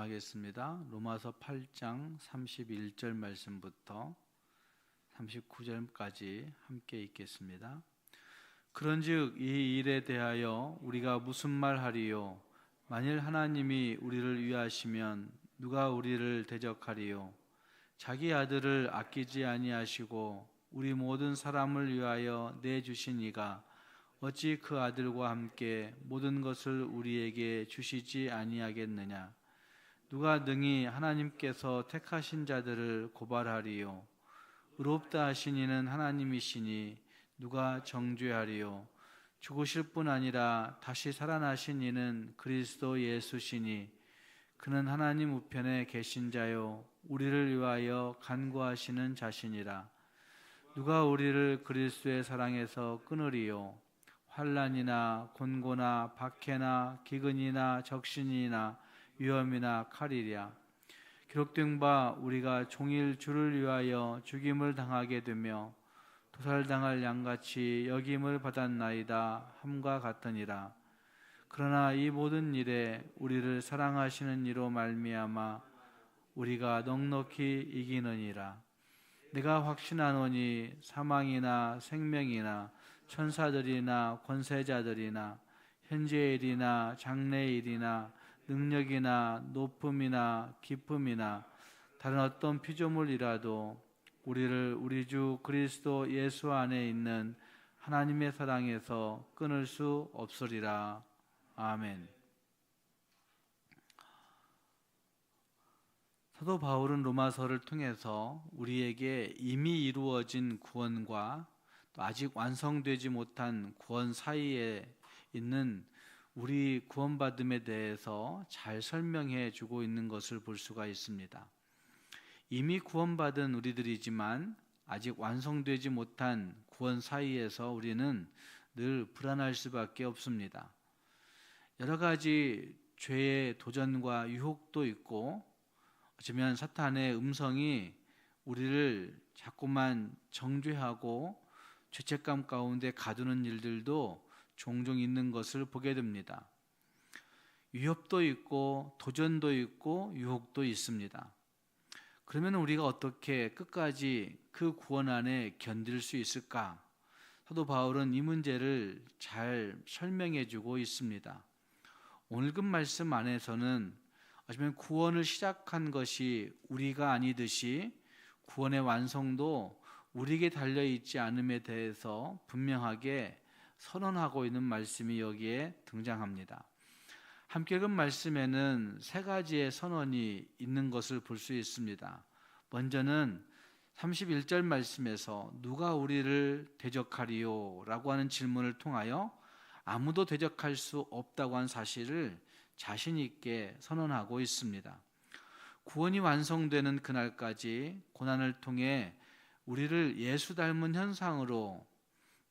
하겠습니다. 로마서 8장 31절 말씀부터 39절까지 함께 읽겠습니다. 그런즉 이 일에 대하여 우리가 무슨 말 하리요 만일 하나님이 우리를 위하시면 누가 우리를 대적하리요 자기 아들을 아끼지 아니하시고 우리 모든 사람을 위하여 내 주신 이가 어찌 그 아들과 함께 모든 것을 우리에게 주시지 아니하겠느냐 누가 능히 하나님께서 택하신 자들을 고발하리요? 의롭다 하신 이는 하나님이시니 누가 정죄하리요? 죽으실 뿐 아니라 다시 살아나신 이는 그리스도 예수시니 그는 하나님 우편에 계신 자요 우리를 위하여 간구하시는 자신이라. 누가 우리를 그리스도의 사랑에서 끊으리요? 환란이나 곤고나 박해나 기근이나 적신이나 위험이나 칼이랴. 기록된 바 우리가 종일 주를 위하여 죽임을 당하게 되며 도살당할 양같이 여김을 받았나이다 함과 같으니라. 그러나 이 모든 일에 우리를 사랑하시는 이로 말미암아 우리가 넉넉히 이기느니라. 내가 확신하노니 사망이나 생명이나 천사들이나 권세자들이나 현재 일이나 장래 일이나 능력이나 높음이나 기쁨이나 다른 어떤 피조물이라도 우리를 우리 주 그리스도 예수 안에 있는 하나님의 사랑에서 끊을 수 없으리라. 아멘. 사도 바울은 로마서를 통해서 우리에게 이미 이루어진 구원과 또 아직 완성되지 못한 구원 사이에 있는 우리 구원받음에 대해서 잘 설명해 주고 있는 것을 볼 수가 있습니다. 이미 구원받은 우리들이지만 아직 완성되지 못한 구원 사이에서 우리는 늘 불안할 수밖에 없습니다. 여러 가지 죄의 도전과 유혹도 있고 어쩌면 사탄의 음성이 우리를 자꾸만 정죄하고 죄책감 가운데 가두는 일들도 종종 있는 것을 보게 됩니다. 위협도 있고 도전도 있고 유혹도 있습니다. 그러면 우리가 어떻게 끝까지 그 구원 안에 견딜 수 있을까? 사도 바울은 이 문제를 잘 설명해 주고 있습니다. 오늘급 말씀 안에서는 어쩌면 구원을 시작한 것이 우리가 아니듯이 구원의 완성도 우리에게 달려 있지 않음에 대해서 분명하게 선언하고 있는 말씀이 여기에 등장합니다. 함께 읽은 말씀에는 세 가지의 선언이 있는 것을 볼 수 있습니다. 먼저는 31절 말씀에서 누가 우리를 대적하리요? 라고 하는 질문을 통하여 아무도 대적할 수 없다고 한 사실을 자신 있게 선언하고 있습니다. 구원이 완성되는 그날까지 고난을 통해 우리를 예수 닮은 현상으로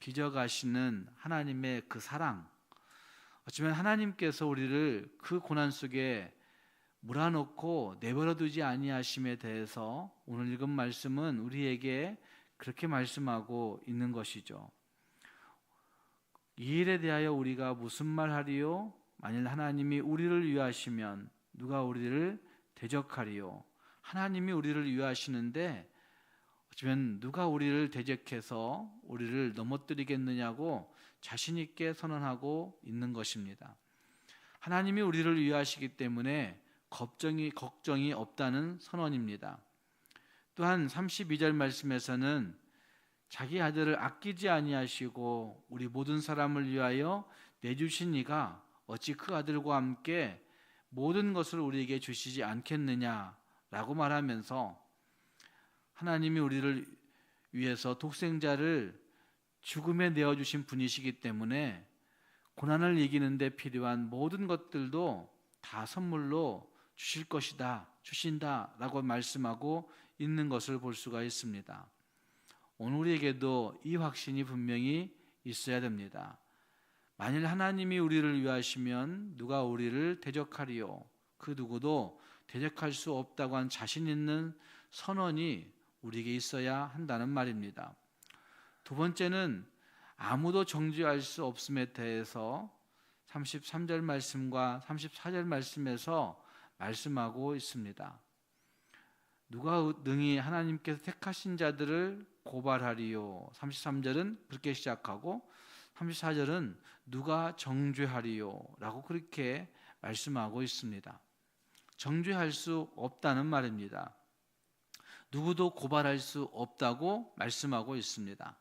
빚어가시는 하나님의 그 사랑, 어쩌면 하나님께서 우리를 그 고난 속에 몰아넣고 내버려두지 아니하심에 대해서 오늘 읽은 말씀은 우리에게 그렇게 말씀하고 있는 것이죠. 이 일에 대하여 우리가 무슨 말하리요? 만일 하나님이 우리를 위하시면 누가 우리를 대적하리요? 하나님이 우리를 위하시는데 어쩌면 누가 우리를 대적해서 우리를 넘어뜨리겠느냐고 자신 있게 선언하고 있는 것입니다. 하나님이 우리를 위하시기 때문에 걱정이 걱정이 없다는 선언입니다. 또한 32절 말씀에서는 자기 아들을 아끼지 아니하시고 우리 모든 사람을 위하여 내주신 이가 어찌 그 아들과 함께 모든 것을 우리에게 주시지 않겠느냐라고 말하면서 하나님이 우리를 위해서 독생자를 죽음에 내어 주신 분이시기 때문에 고난을 이기는데 필요한 모든 것들도 다 선물로 주실 것이다, 주신다라고 말씀하고 있는 것을 볼 수가 있습니다. 오늘 우리에게도 이 확신이 분명히 있어야 됩니다. 만일 하나님이 우리를 위하시면 누가 우리를 대적하리요? 그 누구도 대적할 수 없다고 한 자신 있는 선언이 우리에게 있어야 한다는 말입니다. 두 번째는 아무도 정죄할 수 없음에 대해서 33절 말씀과 34절 말씀에서 말씀하고 있습니다. 누가 능히 하나님께서 택하신 자들을 고발하리요. 33절은 그렇게 시작하고 34절은 누가 정죄하리요. 라고 그렇게 말씀하고 있습니다. 정죄할 수 없다는 말입니다. 누구도 고발할 수 없다고 말씀하고 있습니다.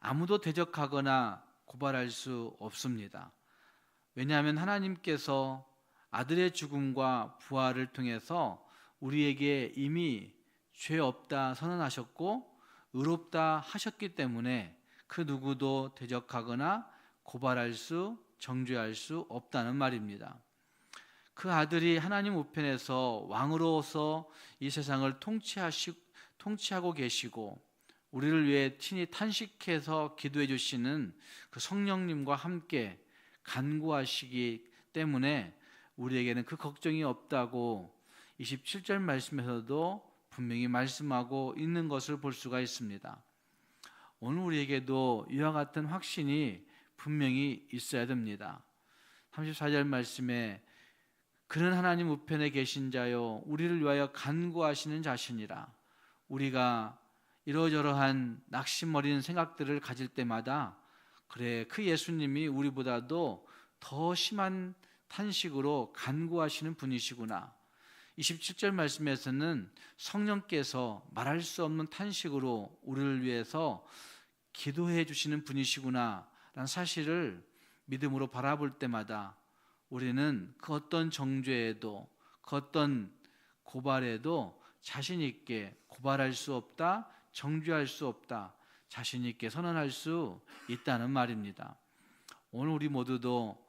아무도 대적하거나 고발할 수 없습니다. 왜냐하면 하나님께서 아들의 죽음과 부활을 통해서 우리에게 이미 죄 없다 선언하셨고 의롭다 하셨기 때문에 그 누구도 대적하거나 고발할 수 정죄할 수 없다는 말입니다. 그 아들이 하나님 우편에서 왕으로서 이 세상을 통치하시, 통치하고 계시고 우리를 위해 친히 탄식해서 기도해 주시는 그 성령님과 함께 간구하시기 때문에 우리에게는 그 걱정이 없다고 27절 말씀에서도 분명히 말씀하고 있는 것을 볼 수가 있습니다. 오늘 우리에게도 이와 같은 확신이 분명히 있어야 됩니다. 34절 말씀에 그는 하나님 우편에 계신 자요 우리를 위하여 간구하시는 자신이라 우리가 이러저러한 낙심어린 생각들을 가질 때마다 그래 그 예수님이 우리보다도 더 심한 탄식으로 간구하시는 분이시구나. 27절 말씀에서는 성령께서 말할 수 없는 탄식으로 우리를 위해서 기도해 주시는 분이시구나 라는 사실을 믿음으로 바라볼 때마다 우리는 그 어떤 정죄에도 그 어떤 고발에도 자신 있게 고발할 수 없다, 정죄할 수 없다, 자신 있게 선언할 수 있다는 말입니다. 오늘 우리 모두도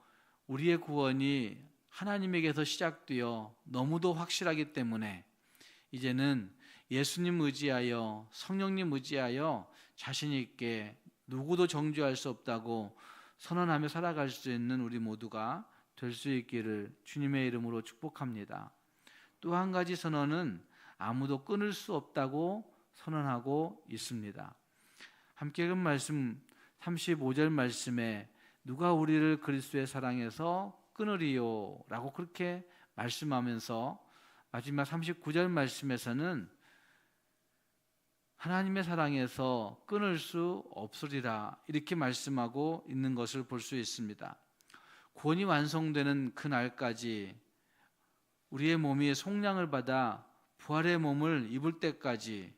우리의 구원이 하나님에게서 시작되어 너무도 확실하기 때문에 이제는 예수님 의지하여 성령님 의지하여 자신 있게 누구도 정죄할 수 없다고 선언하며 살아갈 수 있는 우리 모두가 될 수 있기를 주님의 이름으로 축복합니다. 또 한 가지 선언은 아무도 끊을 수 없다고 선언하고 있습니다. 함께 그 말씀 35절 말씀에 누가 우리를 그리스도의 사랑에서 끊으리요라고 그렇게 말씀하면서 마지막 39절 말씀에서는 하나님의 사랑에서 끊을 수 없으리라 이렇게 말씀하고 있는 것을 볼 수 있습니다. 구원이 완성되는 그 날까지 우리의 몸이 속량을 받아 부활의 몸을 입을 때까지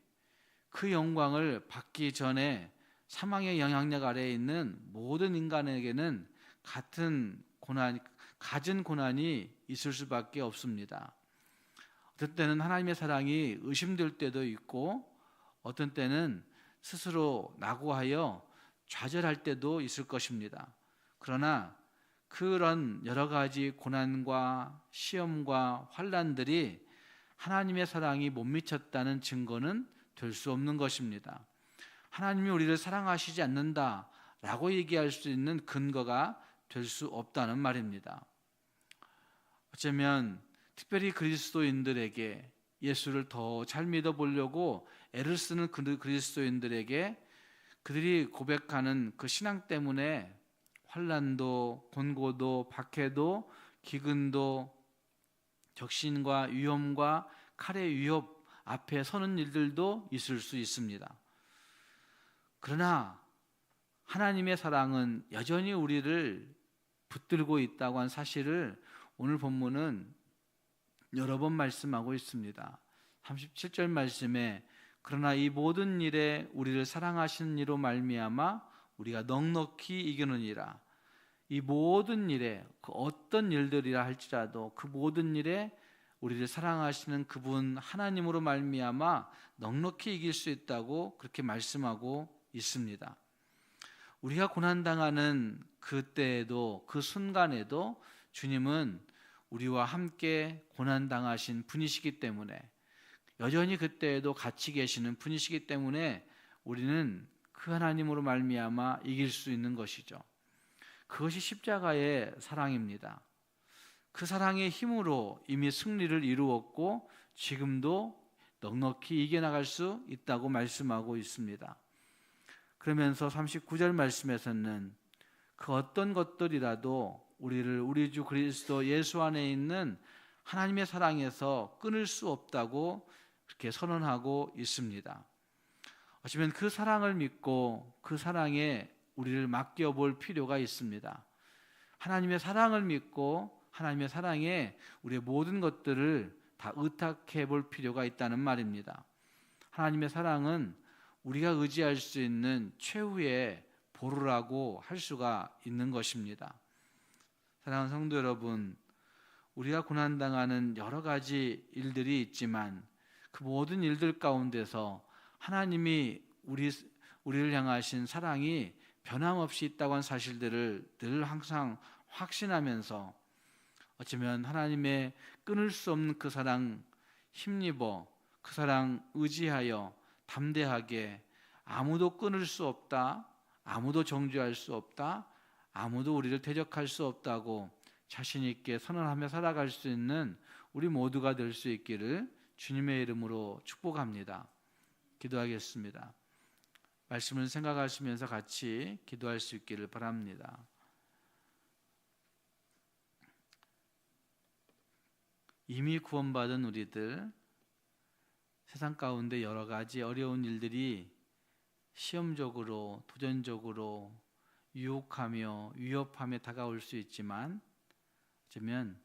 그 영광을 받기 전에 사망의 영향력 아래에 있는 모든 인간에게는 같은 고난, 갖은 고난이 있을 수밖에 없습니다. 어떤 때는 하나님의 사랑이 의심될 때도 있고 어떤 때는 스스로 낙오하여 좌절할 때도 있을 것입니다. 그러나 그런 여러 가지 고난과 시험과 환란들이 하나님의 사랑이 못 미쳤다는 증거는 될 수 없는 것입니다. 하나님이 우리를 사랑하시지 않는다라고 얘기할 수 있는 근거가 될 수 없다는 말입니다. 어쩌면 특별히 그리스도인들에게 예수를 더 잘 믿어 보려고 애를 쓰는 그 그리스도인들에게 그들이 고백하는 그 신앙 때문에 환란도 곤고도 박해도 기근도 적신과 위험과 칼의 위협 앞에 서는 일들도 있을 수 있습니다. 그러나 하나님의 사랑은 여전히 우리를 붙들고 있다고 한 사실을 오늘 본문은 여러 번 말씀하고 있습니다. 37절 말씀에 그러나 이 모든 일에 우리를 사랑하시는 이로 말미암아 우리가 넉넉히 이기느니라. 이 모든 일에 그 어떤 일들이라 할지라도 그 모든 일에 우리를 사랑하시는 그분 하나님으로 말미암아 넉넉히 이길 수 있다고 그렇게 말씀하고 있습니다. 우리가 고난 당하는 그때에도 그 순간에도 주님은 우리와 함께 고난 당하신 분이시기 때문에 여전히 그때에도 같이 계시는 분이시기 때문에 우리는 그 하나님으로 말미암아 이길 수 있는 것이죠. 그것이 십자가의 사랑입니다. 그 사랑의 힘으로 이미 승리를 이루었고 지금도 넉넉히 이겨나갈 수 있다고 말씀하고 있습니다. 그러면서 39절 말씀에서는 그 어떤 것들이라도 우리를 우리 주 그리스도 예수 안에 있는 하나님의 사랑에서 끊을 수 없다고 그렇게 선언하고 있습니다. 어쩌면 그 사랑을 믿고 그 사랑에 우리를 맡겨 볼 필요가 있습니다. 하나님의 사랑을 믿고 하나님의 사랑에 우리의 모든 것들을 다 의탁해 볼 필요가 있다는 말입니다. 하나님의 사랑은 우리가 의지할 수 있는 최후의 보루라고 할 수가 있는 것입니다. 사랑하는 성도 여러분, 우리가 고난당하는 여러 가지 일들이 있지만 그 모든 일들 가운데서 하나님이 우리 우리를 향하신 사랑이 변함없이 있다고 한 사실들을 늘 항상 확신하면서 어쩌면 하나님의 끊을 수 없는 그 사랑 힘입어 그 사랑 의지하여 담대하게 아무도 끊을 수 없다. 아무도 정죄할 수 없다. 아무도 우리를 대적할 수 없다고 자신 있게 선언하며 살아갈 수 있는 우리 모두가 될 수 있기를 주님의 이름으로 축복합니다. 기도하겠습니다. 말씀을 생각하시면서 같이 기도할 수 있기를 바랍니다. 이미 구원받은 우리들 세상 가운데 여러 가지 어려운 일들이 시험적으로 도전적으로 유혹하며 위협하며 다가올 수 있지만 어쩌면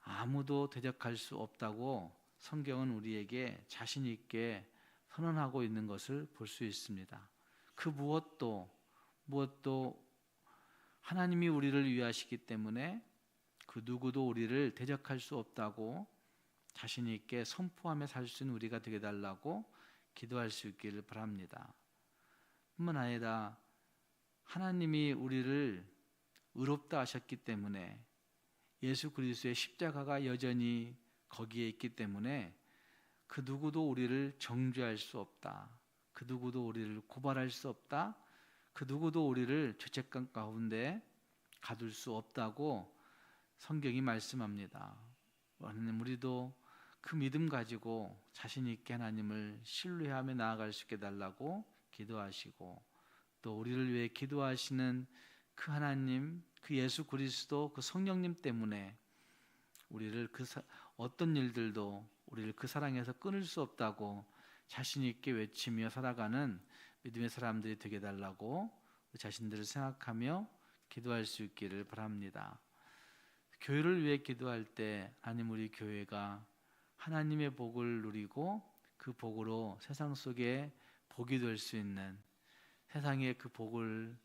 아무도 대적할 수 없다고 성경은 우리에게 자신 있게 선언하고 있는 것을 볼 수 있습니다. 그 무엇도 무엇도 하나님이 우리를 위하시기 때문에 그 누구도 우리를 대적할 수 없다고 자신 있게 선포하며 살 수 있는 우리가 되게 달라고 기도할 수 있기를 바랍니다. 뿐만 아니라 하나님이 우리를 의롭다 하셨기 때문에 예수 그리스도의 십자가가 여전히 거기에 있기 때문에 그 누구도 우리를 정죄할 수 없다. 그 누구도 우리를 고발할 수 없다. 그 누구도 우리를 죄책감 가운데 가둘 수 없다고 성경이 말씀합니다. 하나님 우리도 그 믿음 가지고 자신 있게 하나님을 신뢰하며 나아갈 수 있게 달라고 기도하시고 또 우리를 위해 기도하시는 그 하나님, 그 예수 그리스도, 그 성령님 때문에 우리를 그 사, 어떤 일들도 우리를 그 사랑에서 끊을 수 없다고 자신 있게 외치며 살아가는 믿음의 사람들이 되게 달라고 자신들을 생각하며 기도할 수 있기를 바랍니다. 교회를 위해 기도할 때 아님 우리 교회가 하나님의 복을 누리고 그 복으로 세상 속에 복이 될 수 있는 세상에 그 복을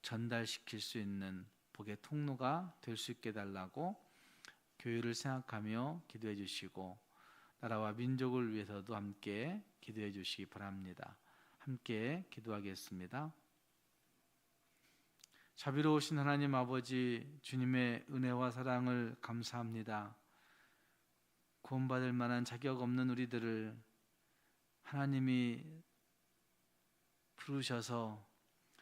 전달시킬 수 있는 복의 통로가 될 수 있게 달라고 교회를 생각하며 기도해 주시고 나라와 민족을 위해서도 함께 기도해 주시기 바랍니다. 함께 기도하겠습니다. 자비로우신 하나님 아버지 주님의 은혜와 사랑을 감사합니다. 구원받을 만한 자격 없는 우리들을 하나님이 부르셔서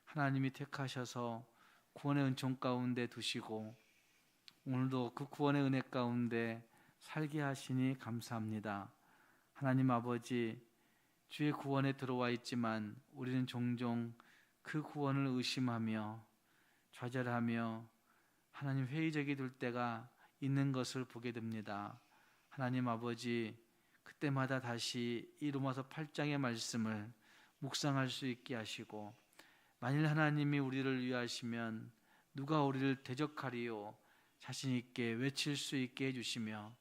하나님이 택하셔서 구원의 은총 가운데 두시고 오늘도 그 구원의 은혜 가운데 살게 하시니 감사합니다. 하나님 아버지 주의 구원에 들어와 있지만 우리는 종종 그 구원을 의심하며 좌절하며 하나님 회의적이 될 때가 있는 것을 보게 됩니다. 하나님 아버지 그때마다 다시 이 로마서 8장의 말씀을 묵상할 수 있게 하시고 만일 하나님이 우리를 위하시면 누가 우리를 대적하리요 자신 있게 외칠 수 있게 해 주시며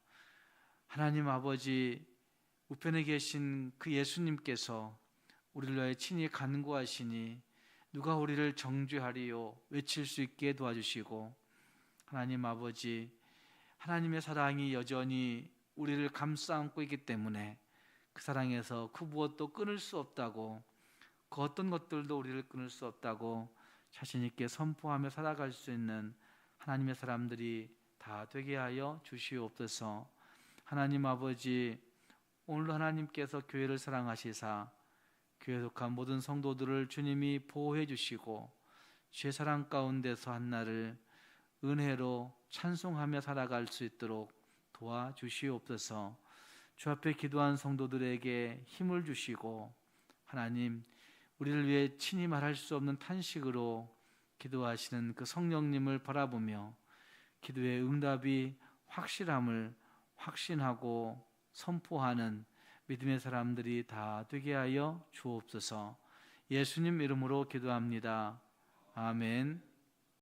하나님 아버지 우편에 계신 그 예수님께서 우리를 위하여 친히 간구하시니 누가 우리를 정죄하리요 외칠 수 있게 도와주시고 하나님 아버지 하나님의 사랑이 여전히 우리를 감싸 안고 있기 때문에 그 사랑에서 그 무엇도 끊을 수 없다고 그 어떤 것들도 우리를 끊을 수 없다고 자신 있게 선포하며 살아갈 수 있는 하나님의 사람들이 다 되게 하여 주시옵소서. 하나님 아버지 오늘 하나님께서 교회를 사랑하시사 교회 속한 모든 성도들을 주님이 보호해 주시고 주의 사랑 가운데서 한날을 은혜로 찬송하며 살아갈 수 있도록 도와주시옵소서. 주 앞에 기도한 성도들에게 힘을 주시고 하나님 우리를 위해 친히 말할 수 없는 탄식으로 기도하시는 그 성령님을 바라보며 기도의 응답이 확실함을 확신하고 선포하는 믿음의 사람들이 다 되게 하여 주옵소서. 예수님 이름으로 기도합니다. 아멘.